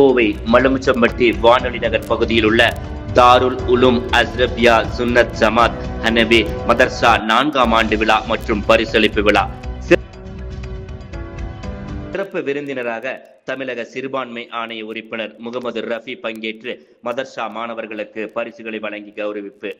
கோவை மலுமிச்சம்பட்டி வானொலி நகர் பகுதியில் உள்ள தாருல் உலும் அஸ்ரபியா சுன்னத் ஜமாத் ஹனபி மதர்சா நான்காம் ஆண்டு விழா மற்றும் பரிசளிப்பு விழா. சிறப்பு விருந்தினராக தமிழக சிறுபான்மை ஆணைய உறுப்பினர் முகமது ரஃபி பங்கேற்று மதர்ஷா மாணவர்களுக்கு பரிசுகளை வழங்கி கௌரவிப்பு.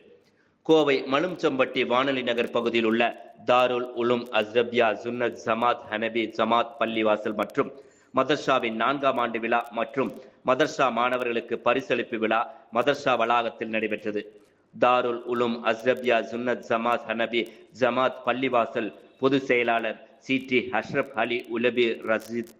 கோவை மலும்சம்பட்டி வானொலி நகர் பகுதியில் உள்ள தாருல் உலும் அஸ்ரபியா சுன்னத் ஜமாத் ஹனபி ஜமாத் பள்ளிவாசல் மற்றும் மதர்ஷாவின் நான்காம் ஆண்டு விழா மற்றும் மதர்ஷா மாணவர்களுக்கு பரிசளிப்பு விழா மதர்ஷா வளாகத்தில் நடைபெற்றது. தாருல் உலும் அஸ்ரபியா சுன்னத் ஜமாத் ஹனபி ஜமாத் பள்ளிவாசல் பொதுச் செயலாளர் சி. டி. ஹஷ்ரப் அலி உலபி ரஷீத்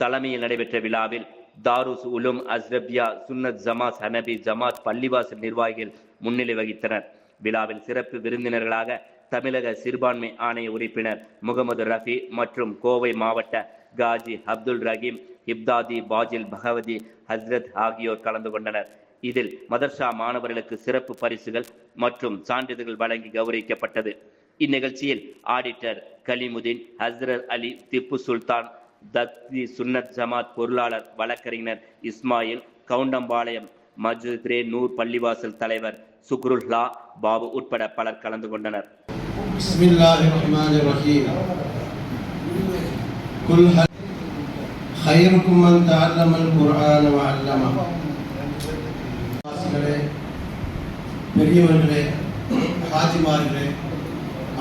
தலைமையில் நடைபெற்ற விழாவில் தாருஸ் உலும் அஸ்ரபியா சுன்னத் ஜமாத் ஹனபி ஜமாத் பள்ளிவாசல் நிர்வாகிகள் முன்னிலை வகித்தனர். விழாவில் சிறப்பு விருந்தினர்களாக தமிழக சிறுபான்மை ஆணைய உறுப்பினர் முகமது ரஃபி மற்றும் கோவை மாவட்ட காஜி அப்துல் ரஹீம் இப்தாதி பாஜில் பகவதி ஹஸ்ரத் ஆகியோர் கலந்து கொண்டனர். இதில் மதர்ஷா மாணவர்களுக்கு சிறப்பு பரிசுகள் மற்றும் சான்றிதழ்கள் வழங்கி கௌரவிக்கப்பட்டது. இந்நிகழ்ச்சியில் ஆடிட்டர் கலிமுதீன் ஹஸ்ரத் அலி திப்பு சுல்தான் தக்தி சுன்னத் ஜமாத் பொருளாளர் வழக்கறிஞர் இஸ்மாயில் கவுண்டம்பாளையம் மஜித்ரே நூர் பள்ளிவாசல் தலைவர் சுக்ருல்லா பாபு உட்பட பலர் கலந்து கொண்டனர். قل هل خيركم من تعلم القرآن وعلمه வாசிகளே, பெரியவர்களே ஹாஜிமார்களே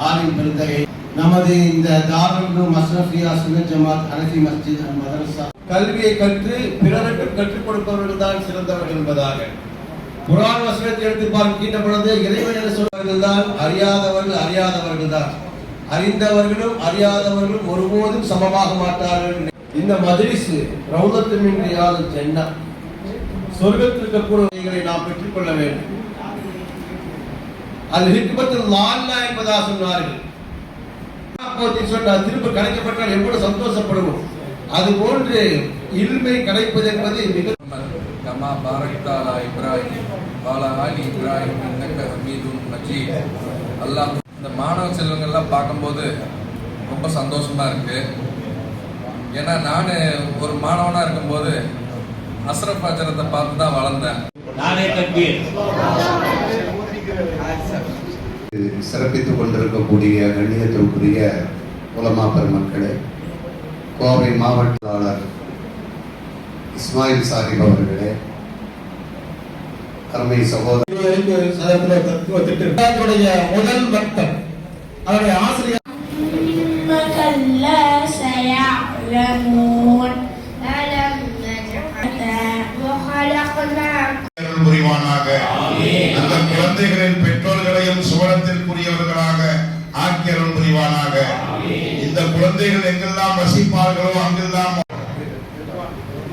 ஆலிம் பெருந்தகை நமது இந்த தாருல் மஸ்ரஃபியா சுன்னத் ஜமாத் ஹனஃபி மஸ்ஜித் அண்ட் மதரசா கல்வியை கற்று பிறருக்கு கற்றுக் கொடுப்பவர்கள் தான் சிறந்தவர்கள் என்பதாக குரான் வசனத்தை எடுத்து பார்க்கின்ற பொழுது இறைவன் என்று சொல்வர்கள் தான் அறியாதவர்கள் அறியாதவர்கள் தான் அறிந்தவர்களும் அறியாதவர்களும் ஒருபோதும் சமமாக மாட்டார்கள் இந்த மதுரிசு ரௌதத்துமின் ஜென்னா. சொர்க்கத்திற்கு கூட நாம் பெற்றுக்கொள்ள வேண்டும். அது ஹிக்மத்தில் லால்லா என்பதாக சொன்னார்கள். சொன்னால் திரும்ப கிடைக்கப்பட்டால் எவ்வளவு சந்தோஷப்படுவோம் அது போன்று இருமை கிடைப்பது என்பது மிக கமா பாரக்தாலா இப்ராஹிம் பாலா அலி இப்ராஹிம் இன்னக்க ஹமீதும் மஜீத். அல்லாஹ் இந்த மாணவ செல்வங்கள்லாம் பார்க்கும்போது ரொம்ப சந்தோஷமா இருக்கு. ஏன்னா நான் ஒரு மாணவனா இருக்கும்போது அஸ்ரப் அஜரத்தை பார்த்து தான் வளர்ந்தேன். சிறப்பித்துக் கொண்டிருக்கக்கூடிய கண்ணியத்திற்குரிய உலமா பெருமக்களே கோவை மாவட்டாளர் இஸ்மாயில் சாஹிப் அவர்களே தலைமை சகோதரர் முதல் வட்டம் அவருடைய ஆசிரியர் புரிவானாக. அந்த குழந்தைகளின் பெற்றோர்களையும் சுவனத்திற்குரியவர்களாக ஆக்கியரும் புரிவானாக. இந்த குழந்தைகள் எங்கெல்லாம் வசிப்பார்களோ அங்கெல்லாம்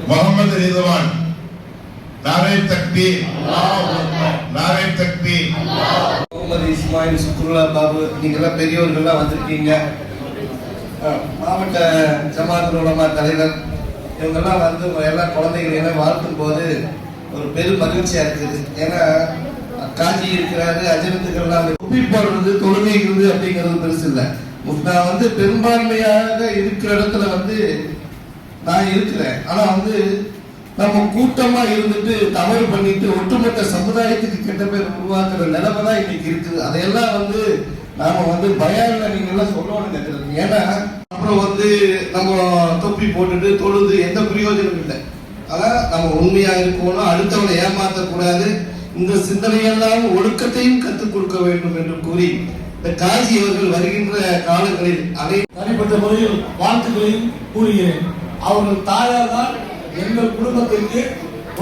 முகமது ரிதுவான். நாரை தக்பி நாரை தக்பி முகமது இஸ்மாயில் சுக்ருல்லா பாபு நீங்கெல்லாம் பெரியவர்கள்லாம் வந்திருக்கீங்க. மாவட்ட ஜமாத் உலமா தலைவர் இவங்கெல்லாம் வந்து எல்லா குழந்தைகளையும் வாழ்த்தும் போது ஒரு பெரும் மகிழ்ச்சியா இருக்குது. ஏன்னா காஞ்சி இருக்கிறாரு அஜனத்துக்கெல்லாம் குப்பி போடுறது தொழுகைங்கிறது அப்படிங்கிறது பெருசு இல்லை. நான் வந்து பெரும்பான்மையாக இருக்கிற இடத்துல வந்து நான் இருக்கிறேன். ஆனா வந்து நம்ம கூட்டமா இருந்துட்டு தவறு பண்ணிட்டு ஒட்டுமொத்த சமுதாயத்துக்கு கெட்ட பேர் உருவாக்குற நிலைமை தான் இன்னைக்கு இருக்குது. அதையெல்லாம் வந்து நாம வந்து பயம் நீங்க எல்லாம் சொல்லணும்னு நினைக்கிறது ஏன்னா அப்புறம் வந்து நம்ம தொப்பி போட்டுட்டு தொழுது எந்த பிரயோஜனம் இல்லை. ஆனா நம்ம உண்மையா இருக்கணும் அடுத்தவனை ஏமாற்றக்கூடாது இந்த சிந்தனையெல்லாம் ஒழுக்கத்தையும் கற்றுக் கொடுக்க வேண்டும் என்று கூறி இந்த காஜி அவர்கள் வருகின்ற காலங்களில் அதை தனிப்பட்ட முறையில் வாழ்த்துக்களையும் கூறுகிறேன். அவர்கள் தாயார் தான் எங்கள் குடும்பத்திற்கு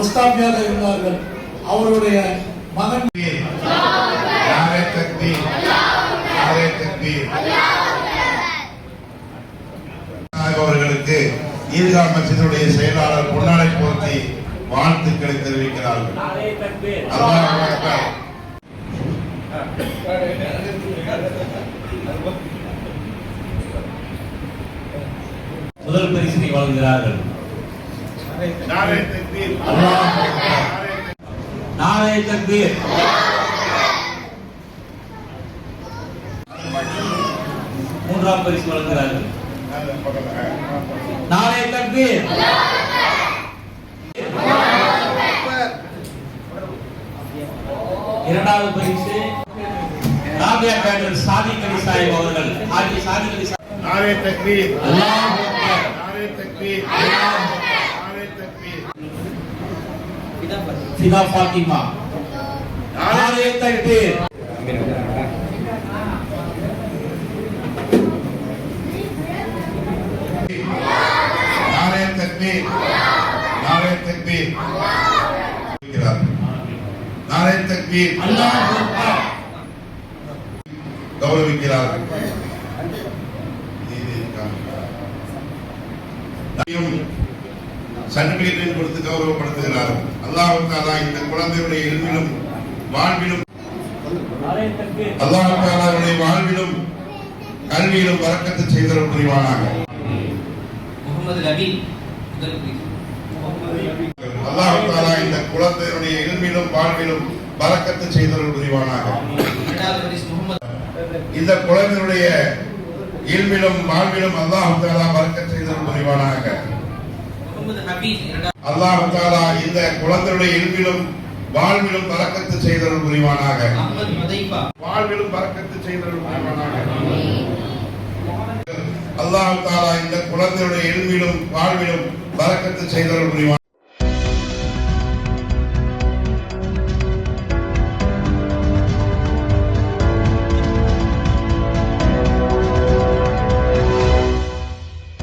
ஒஸ்தாபியாக இருந்தார்கள். அவருடைய மகன் அவர்களுக்கு ஈர்கா மசிதுடைய செயலாளர் பொன்னாடை போர்த்தி வாழ்த்துக்களை தெரிவிக்கிறார்கள். முதல் பரிசினை வழங்குகிறார்கள். नारे तकबीर மூன்றாம் பரிசு வழங்குகிறார்கள். நாளை தக்பீர் இரண்டாவது பரிசு ராபியா பேட்டர் சாதி அலி சாஹிப் அவர்கள் ஆகிய சாதி அலி சாஹிப் நாளை தக்பீர். அல்லாஹ் நாளை தக்பீர். அல்லாஹ் ஃபிதா ஃபாத்திமா நாளையத்தை எட்டு நாளைய தக்பீர் கௌரவிக்கிறார்கள். சர்டிபிகேட்டையும் கொடுத்து கௌரவப்படுத்துகிறார்கள் அல்லாஹ் தாலா இந்த குழந்தையுடைய இல்மிலும் வாழ்விலும் நாரே தக்பீர். அல்லாஹ் தாலாவுடைய வாழ்விலும் கல்வியிலும் வரக்கத்து செய்தல் புரிவானாக. முகமது நபி முதல் பிரிவு அல்லாஹ் தாலா இந்த குழந்தையுடைய இல்மிலும் வாழ்விலும் வரக்கத்து செய்தல் புரிவானாக. இந்த குழந்தையுடைய இல்மிலும் வாழ்விலும் அல்லாஹ் தாலா வரக்கத்து செய்தல் புரிவானாக. அல்லாஹ் தாலா இந்த குழந்தையுடைய இல்மிலும் வாழ்விலும் பறக்கத்து செய்தல் புரிவானாக. வாழ்விலும் பறக்கத்து செய்தல் புரிவானாக. அல்லாஹ் தாலா இந்த குழந்தையுடைய இல்மிலும் வாழ்விலும் பறக்கத்து செய்தல் புரிவானாக.